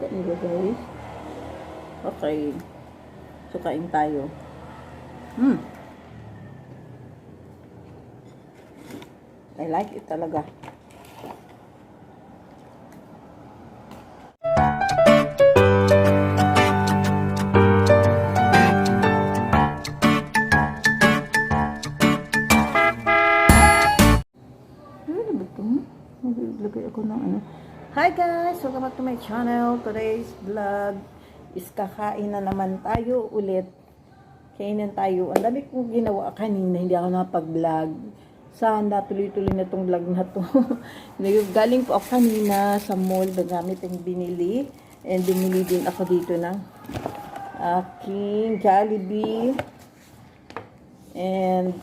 isda nila guys. Okay. So, kain tayo. Hmm. I like it talaga. Hi guys! Welcome back to my channel. Today's vlog is kakain na naman tayo ulit. Kainin tayo. Ang dami kong ginawa kanina. Hindi ako nakapag-vlog. Sana tuloy-tuloy na tong vlog na to. Galing po ako kanina sa mall. Marami tayong binili. And bumili din ako dito ng aking Jollibee. And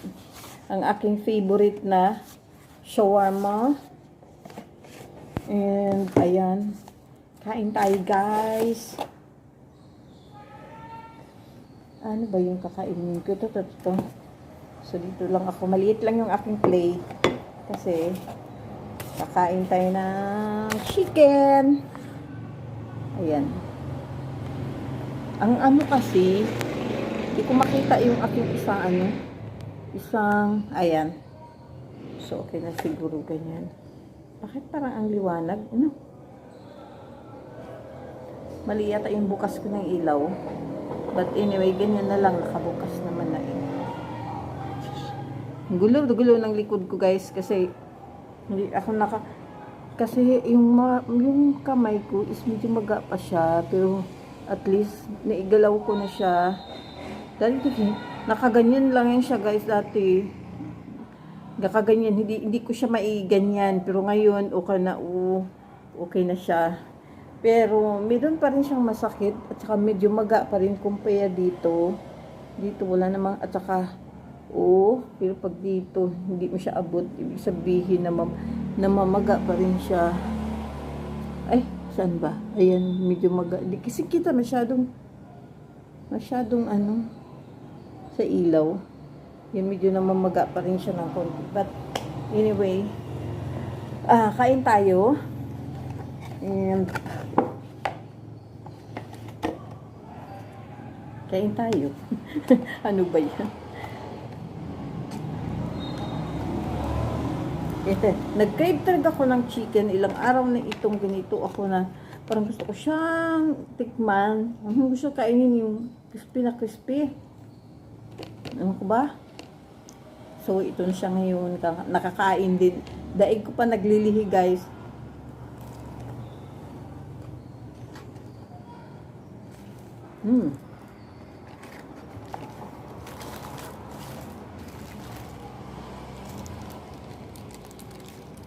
ang aking favorite na shawarma. And, ayan. Kain tayo, guys. Ano ba yung kakainin ko? Ito, ito, ito. So, dito lang ako. Maliit lang yung aking plate. Kasi, kakain tayo ng chicken. Ayan. Ang ano kasi, hindi ko makita yung aking isang ano, isang, ayan. So, okay na siguro ganyan. Bakit parang ang liwanag? Ano? Mali yata yung bukas ko ng ilaw. But anyway, ganyan na lang. Nakabukas naman na eh. Gulo-gulo ng likod ko guys kasi hindi ako naka kasi yung ma, yung kamay ko is medyo maga pa siya pero at least naigalaw ko na siya dahil nakaganyan lang yan siya guys dati nakaganyan, hindi, hindi ko siya maiganyan. Pero ngayon, okay na, o, okay na siya. Pero, meron pa rin siyang masakit. At saka medyo maga pa rin kumpaya dito. Dito, wala namang, at saka, oo, pero pag dito, hindi mo siya abot. Ibig sabihin na, mam, na pa rin siya. Ay, saan ba? Ayan, medyo maga. Kasi kita masyadong, masyadong ano, sa ilaw. Yan, medyo namamaga pa rin siya ng konti. But, anyway, ah, kain tayo. And, kain tayo. ano ba yan? Ito, nag-crave talaga ako ng chicken. Ilang araw na itong ganito ako na parang gusto ko siyang tikman. Ang gusto kainin yung crispy na crispy. Ano ko ba? So, ito siya ngayon. Ka- Nakakain din. Daig ko pa naglilihi, guys. Hmm.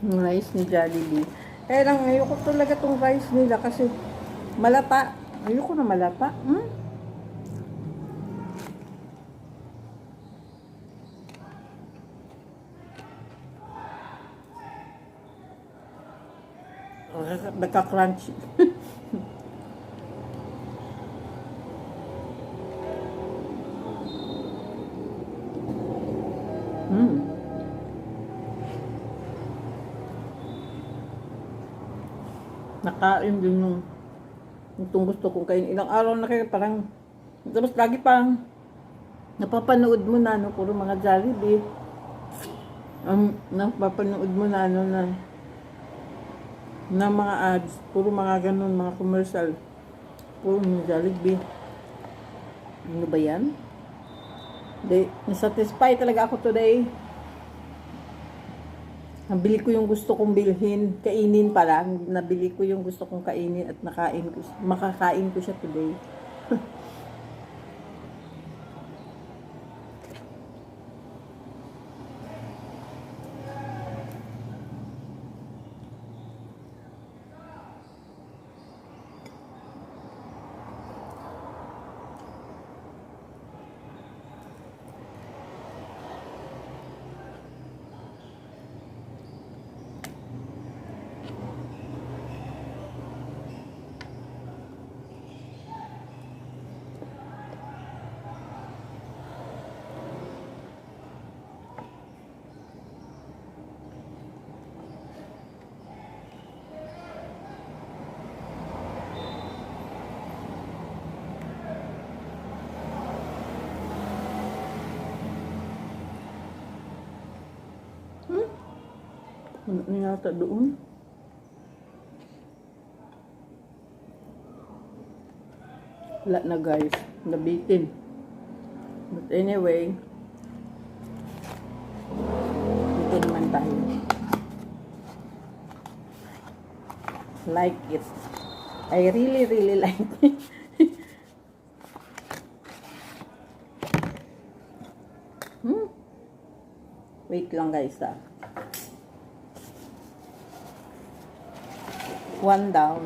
Rice ni Jollibee. Kaya lang, ayoko talaga tong rice nila kasi malata. Ayoko na malata. Hmm? Nagka-crunchy. mm. Nakain din yung itong gusto kong kain. Ilang araw na kayo parang tapos lagi pang napapanood mo na no puro mga Jollibee. Um, napapanood mo na ano na na mga ads, puro mga ganun, mga commercial. Puro mga Jollibee. Ano ba yan? Di, nasatisfy talaga ako today. Nabili ko yung gusto kong bilhin. Kainin pa lang. Nabili ko yung gusto kong kainin at nakain ko, makakain ko siya today. Ano yata doon? Wala na guys. Nabitin. But anyway, dito naman tayo. Like it. I really, really like it. hmm? Wait lang guys ah. One down.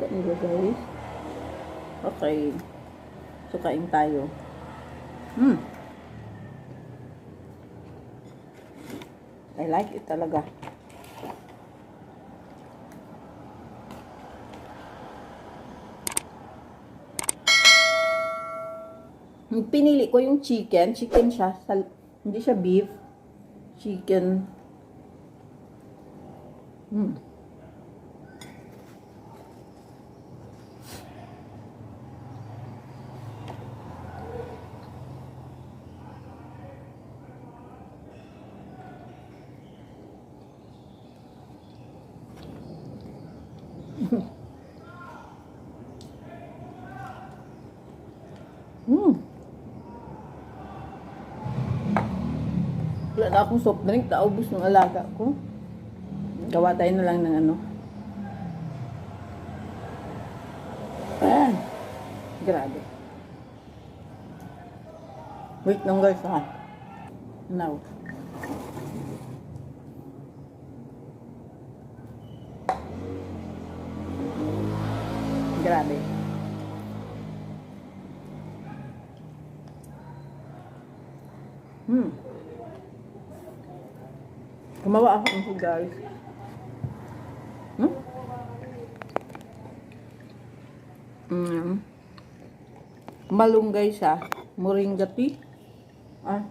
Kain ko guys. Okay. So kain tayo. Hmm. I like it talaga. Pinili ko yung chicken. Chicken siya. Sal- hindi siya beef. Chicken. Hmm. Wala na akong soft drink. Naubos ng alaga ko. Gawa tayo na lang ng ano. Ah, grabe. Wait lang guys ha. Now. Grabe. Hmm. Gumawa ako ng guys. Hmm? Mm. Malunggay siya. Moringa tea. Ah.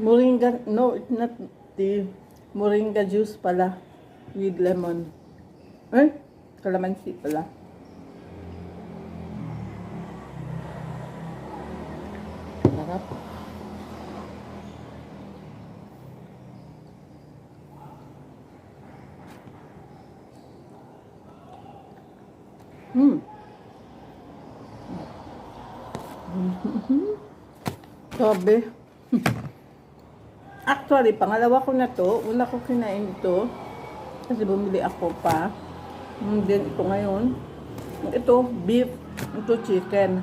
Moringa, no, it's not tea. Moringa juice pala. With lemon. Eh? Calamansi pala. Sarap. Hmm. Sabi. Actually, pangalawa ko na to. Una ko kinain ito. Kasi bumili ako pa. And then, ito ngayon. Ito, beef. Ito, chicken.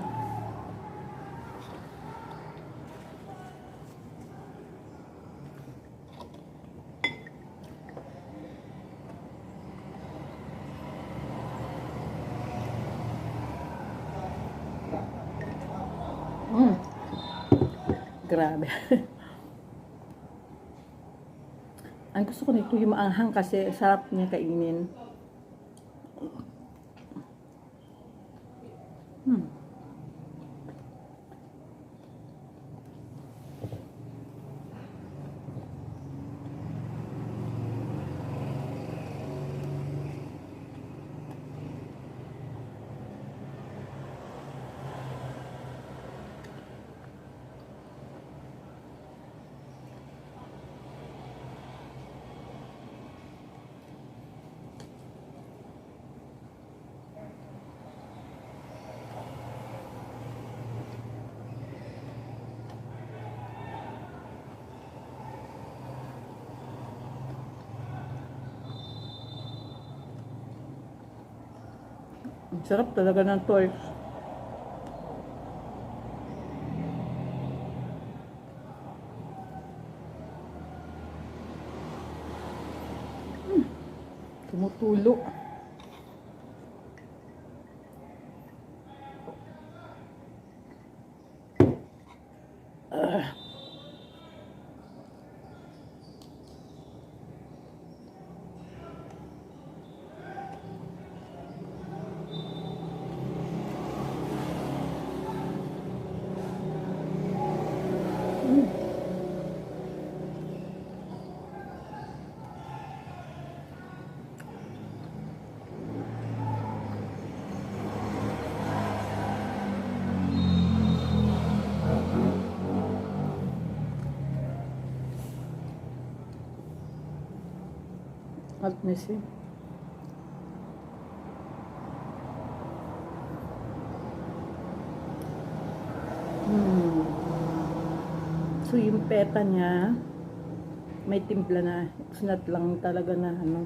Mm. Grabe. Ang gusto ko nito yung maanghang kasi sarap niya kainin. Sarap talaga ng toys. Hmm. Tumutulo. Altyazı So, yung peta niya, may timpla na. It's not lang talaga na ano.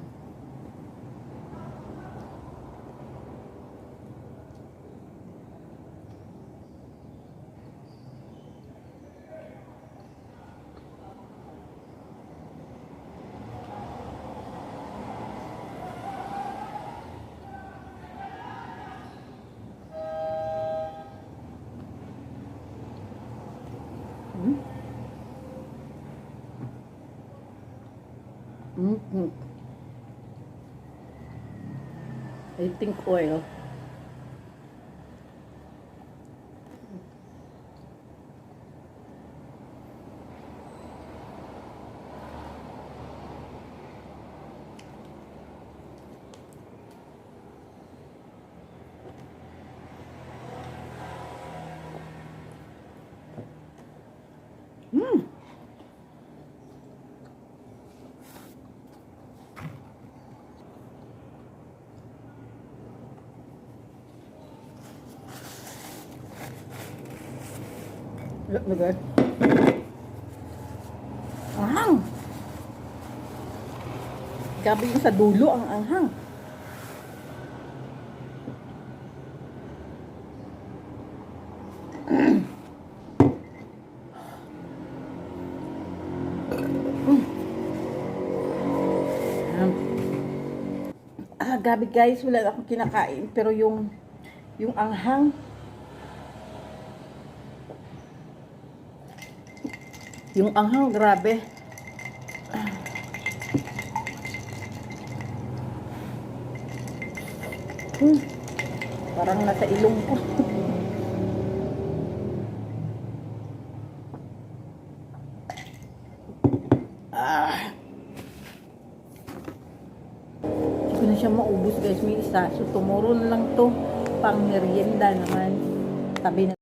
I think oil. Mm. Look, look good. Anghang! Gabi yung sa dulo ang anghang. Ah, gabi guys, wala akong kinakain. Pero yung, yung anghang, yung anghang, grabe. Hmm, parang nasa ilong ko. ah. Hindi ko na siya maubos guys. May isa. So tomorrow na lang to. Pang merienda naman. Tabi na.